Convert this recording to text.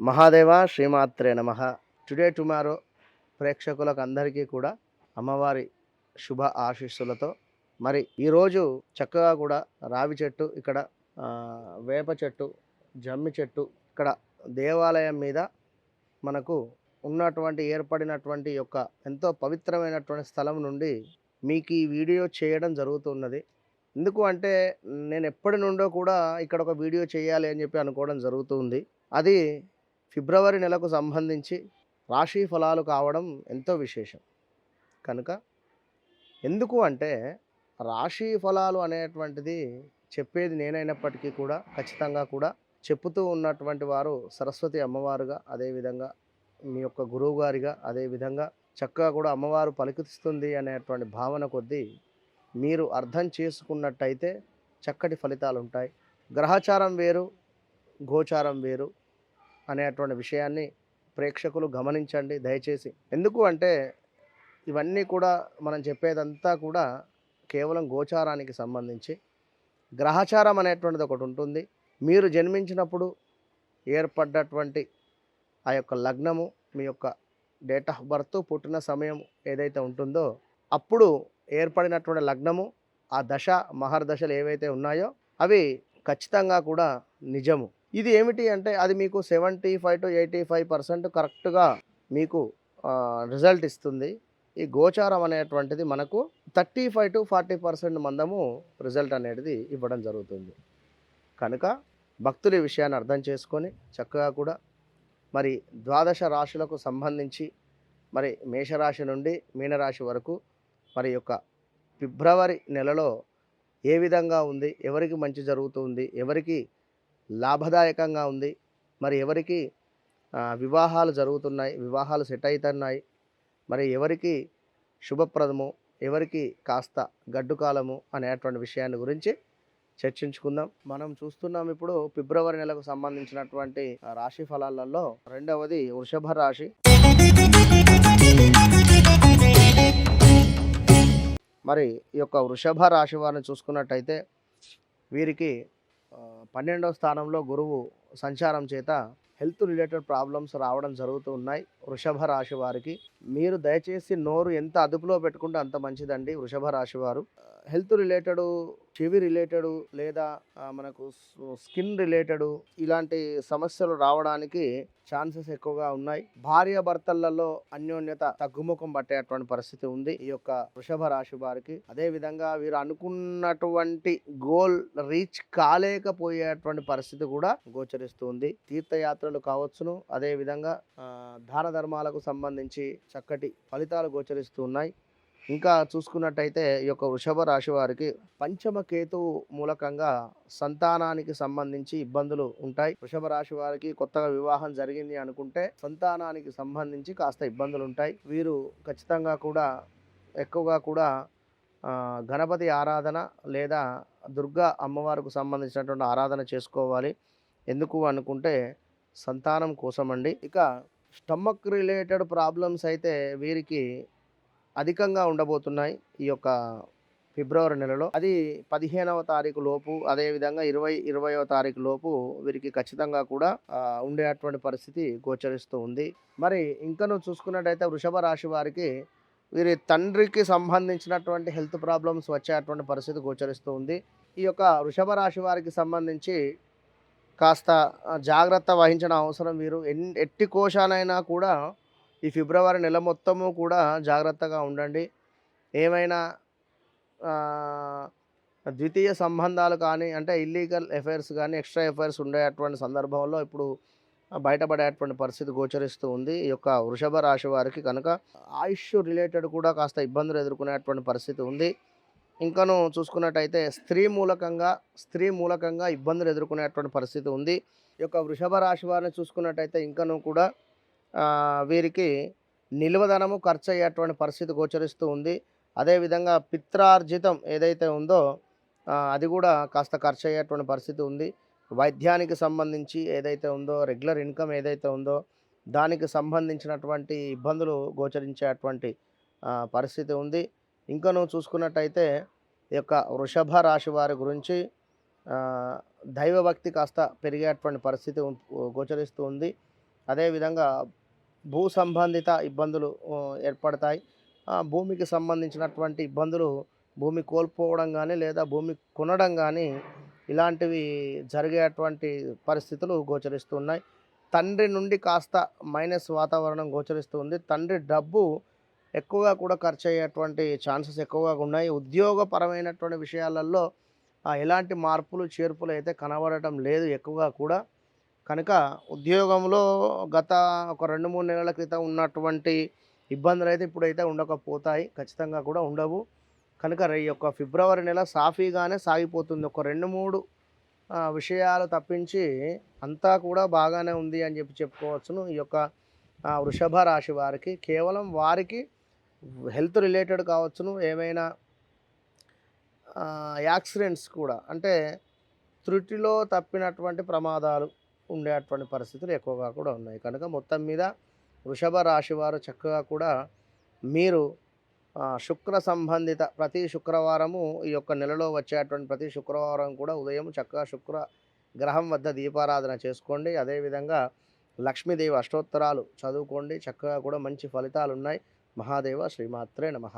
మహాదేవ శ్రీమాత్రే నమ. Today tomorrow ప్రేక్షకులకు అందరికీ కూడా అమ్మవారి శుభ ఆశీస్సులతో మరి ఈరోజు చక్కగా కూడా రావి చెట్టు ఇక్కడ వేప చెట్టు జమ్మి చెట్టు ఇక్కడ దేవాలయం మీద మనకు ఉన్నటువంటి ఏర్పడినటువంటి యొక్క ఎంతో పవిత్రమైనటువంటి స్థలం నుండి మీకు ఈ వీడియో చేయడం జరుగుతున్నది. ఎందుకు అంటే నేను ఎప్పటి నుండో కూడా ఇక్కడ ఒక వీడియో చేయాలి అని చెప్పి అనుకోవడం జరుగుతుంది. అది ఫిబ్రవరి నెలకు సంబంధించి రాశి ఫలాలు కావడం ఎంతో విశేషం. కనుక ఎందుకు అంటే రాశి ఫలాలు అనేటువంటిది చెప్పేది నేనైనప్పటికీ కూడా ఖచ్చితంగా కూడా చెప్పుతూ ఉన్నటువంటి వారు సరస్వతి అమ్మవారుగా అదేవిధంగా మీ యొక్క గురువు గారిగా అదేవిధంగా చక్కగా కూడా అమ్మవారు పలికిస్తుంది అనేటువంటి భావన కొద్దీ మీరు అర్థం చేసుకున్నట్టయితే చక్కటి ఫలితాలు ఉంటాయి గ్రహచారం వేరు గోచారం వేరు అనేటువంటి విషయాన్ని ప్రేక్షకులు గమనించండి దయచేసి. ఎందుకు అంటే ఇవన్నీ కూడా మనం చెప్పేదంతా కూడా కేవలం గోచారానికి సంబంధించి. గ్రహచారం అనేటువంటిది ఒకటి ఉంటుంది. మీరు జన్మించినప్పుడు ఏర్పడ్డటువంటి ఆ యొక్క లగ్నము మీ యొక్క డేట్ ఆఫ్ బర్త్ పుట్టిన సమయం ఏదైతే ఉంటుందో అప్పుడు ఏర్పడినటువంటి లగ్నము ఆ దశ మహర్దశలు ఏవైతే ఉన్నాయో అవి ఖచ్చితంగా కూడా నిజము. ఇది ఏమిటి అంటే అది మీకు seventy five to eighty five percent కరెక్ట్గా మీకు రిజల్ట్ ఇస్తుంది. ఈ గోచారం అనేటువంటిది మనకు thirty five to forty percent మందము result అనేది ఇవ్వడం జరుగుతుంది. కనుక భక్తులు ఈ విషయాన్ని అర్థం చేసుకొని చక్కగా కూడా మరి ద్వాదశ రాశులకు సంబంధించి మరి మేషరాశి నుండి మీనరాశి వరకు మరి యొక్క ఫిబ్రవరి నెలలో ఏ విధంగా ఉంది ఎవరికి మంచి జరుగుతుంది ఎవరికి లాభదాయకంగా ఉంది. మరి ఎవరికి వివాహాలు జరుగుతున్నాయి వివాహాలు సెట్ అవుతున్నాయి మరి ఎవరికి శుభప్రదము ఎవరికి కాస్త గడ్డుకాలము అనేటువంటి విషయాన్ని గురించి చర్చించుకుందాం. మనం చూస్తున్నాం ఇప్పుడు ఫిబ్రవరి నెలకు సంబంధించినటువంటి రాశి ఫలాలలో రెండవది వృషభ రాశి. మరి ఈ యొక్క వృషభ రాశి వారిని చూసుకున్నట్టయితే వీరికి పన్నెండవ స్థానంలో గురువు సంచారం చేత హెల్త్ రిలేటెడ్ ప్రాబ్లమ్స్ రావడం జరుగుతూ ఉన్నాయి. వృషభ రాశి వారికి మీరు దయచేసి నోరు ఎంత అదుపులో పెట్టుకుంటే అంత మంచిదండి వృషభ రాశి వారు. హెల్త్ రిలేటెడ్ చెవి రిలేటెడ్ లేదా మనకు స్కిన్ రిలేటెడ్ ఇలాంటి సమస్యలు రావడానికి ఛాన్సెస్ ఎక్కువగా ఉన్నాయి. భార్య భర్తలలో అన్యోన్యత తగ్గుముఖం పట్టేటువంటి పరిస్థితి ఉంది ఈ యొక్క వృషభ రాశి వారికి. అదే విధంగా వీరు అనుకున్నటువంటి గోల్ రీచ్ కాలేకపోయేటువంటి పరిస్థితి కూడా గోచరిస్తుంది తీర్థయాత్రలు కావచ్చును. అదే విధంగా దాన ధర్మాలకు సంబంధించి చక్కటి ఫలితాలు గోచరిస్తున్నాయి ఇంకా చూసుకున్నట్టయితే ఈ యొక్క వృషభ రాశి వారికి పంచమ కేతు మూలకంగా సంతానానికి సంబంధించి ఇబ్బందులు ఉంటాయి. వృషభ రాశి వారికి కొత్తగా వివాహం జరిగింది అనుకుంటే సంతానానికి సంబంధించి కాస్త ఇబ్బందులు ఉంటాయి. వీరు ఖచ్చితంగా కూడా ఎక్కువగా కూడా గణపతి ఆరాధన లేదా దుర్గా అమ్మవారికి సంబంధించినటువంటి ఆరాధన చేసుకోవాలి. ఎందుకు అనుకుంటే సంతానం కోసం అండి ఇక స్టమక్ రిలేటెడ్ ప్రాబ్లమ్స్ అయితే వీరికి అధికంగా ఉండబోతున్నాయి ఈ యొక్క ఫిబ్రవరి నెలలో. అది పదిహేనవ తారీఖు లోపు అదేవిధంగా ఇరవై ఇరవయవ తారీఖు లోపు వీరికి ఖచ్చితంగా కూడా ఉండేటువంటి పరిస్థితి గోచరిస్తూ ఉంది. మరి ఇంకను చూసుకున్నట్టయితే వృషభ రాశి వారికి వీరి తండ్రికి సంబంధించినటువంటి హెల్త్ ప్రాబ్లమ్స్ వచ్చేటువంటి పరిస్థితి గోచరిస్తూ ఉంది. ఈ యొక్క వృషభ రాశి వారికి సంబంధించి కాస్త జాగ్రత్త వహించడం అవసరం వీరు. ఎన్ ఎట్టి కోశానైనా కూడా ఈ ఫిబ్రవరి నెల మొత్తము కూడా జాగ్రత్తగా ఉండండి. ఏమైనా ద్వితీయ సంబంధాలు కానీ అంటే ఇల్లీగల్ ఎఫైర్స్ కానీ ఎక్స్ట్రా ఎఫైర్స్ ఉండేటువంటి సందర్భంలో ఇప్పుడు బయటపడేటువంటి పరిస్థితి గోచరిస్తూ ఉంది. ఈ యొక్క వృషభ రాశి వారికి కనుక ఆయుష్ రిలేటెడ్ కూడా కాస్త ఇబ్బందులు ఎదుర్కొనేటువంటి పరిస్థితి ఉంది. ఇంకను చూసుకున్నట్టయితే స్త్రీ మూలకంగా స్త్రీ మూలకంగా ఇబ్బందులు ఎదుర్కొనేటువంటి పరిస్థితి ఉంది. ఈ యొక్క వృషభ రాశి వారిని చూసుకున్నట్టయితే ఇంకను కూడా వీరికి నిల్వధనము ఖర్చు అయ్యేటువంటి పరిస్థితి గోచరిస్తూ ఉంది. అదేవిధంగా పిత్రార్జితం ఏదైతే ఉందో అది కూడా కాస్త ఖర్చు అయ్యేటువంటి పరిస్థితి ఉంది. వైద్యానికి సంబంధించి ఏదైతే ఉందో రెగ్యులర్ ఇన్కమ్ ఏదైతే ఉందో దానికి సంబంధించినటువంటి ఇబ్బందులు గోచరించేటువంటి పరిస్థితి ఉంది. ఇంకా నువ్వు చూసుకున్నట్టయితే ఈ యొక్క వృషభ రాశి వారి గురించి దైవభక్తి కాస్త పెరిగేటువంటి పరిస్థితి ఉం- గోచరిస్తూ ఉంది. అదేవిధంగా భూ సంబంధిత ఇబ్బందులు ఏర్పడతాయి. భూమికి సంబంధించినటువంటి ఇబ్బందులు భూమి కోల్పోవడం కానీ లేదా భూమి కొనడం కానీ ఇలాంటివి జరిగేటువంటి పరిస్థితులు గోచరిస్తున్నాయి తండ్రి నుండి కాస్త మైనస్ వాతావరణం గోచరిస్తుంది తండ్రి డబ్బు ఎక్కువగా కూడా ఖర్చు అయ్యేటువంటి ఛాన్సెస్ ఎక్కువగా ఉన్నాయి. ఉద్యోగపరమైనటువంటి విషయాలలో ఎలాంటి మార్పులు చేర్పులు అయితే కనబడటం లేదు ఎక్కువగా కూడా. కనుక ఉద్యోగంలో గత ఒక రెండు మూడు నెలల క్రితం ఉన్నటువంటి ఇబ్బందులు అయితే ఇప్పుడైతే ఉండకపోతాయి. ఖచ్చితంగా కూడా ఉండవు. కనుక రే- ఈ యొక్క ఫిబ్రవరి నెల సాఫీగానే సాగిపోతుంది. ఒక రెండు మూడు విషయాలు తప్పించి అంతా కూడా బాగానే ఉంది అని చెప్పి చెప్పుకోవచ్చును. ఈ యొక్క వృషభ రాశి వారికి కేవలం వారికి హెల్త్ రిలేటెడ్ కావచ్చును. ఏమైనా యాక్సిడెంట్స్ కూడా అంటే త్రుటిలో తప్పినటువంటి ప్రమాదాలు ఉండేటువంటి పరిస్థితులు ఎక్కువగా కూడా ఉన్నాయి. కనుక మొత్తం మీద వృషభ రాశి వారు చక్కగా కూడా మీరు శుక్ర సంబంధిత ప్రతి శుక్రవారము ఈ యొక్క నెలలో వచ్చేటువంటి ప్రతి శుక్రవారం కూడా ఉదయం చక్కగా శుక్ర గ్రహం వద్ద దీపారాధన చేసుకోండి. అదేవిధంగా లక్ష్మీదేవి అష్టోత్తరాలు చదువుకోండి. చక్కగా కూడా మంచి ఫలితాలు ఉన్నాయి మహాదేవ శ్రీమాత్రే నమః.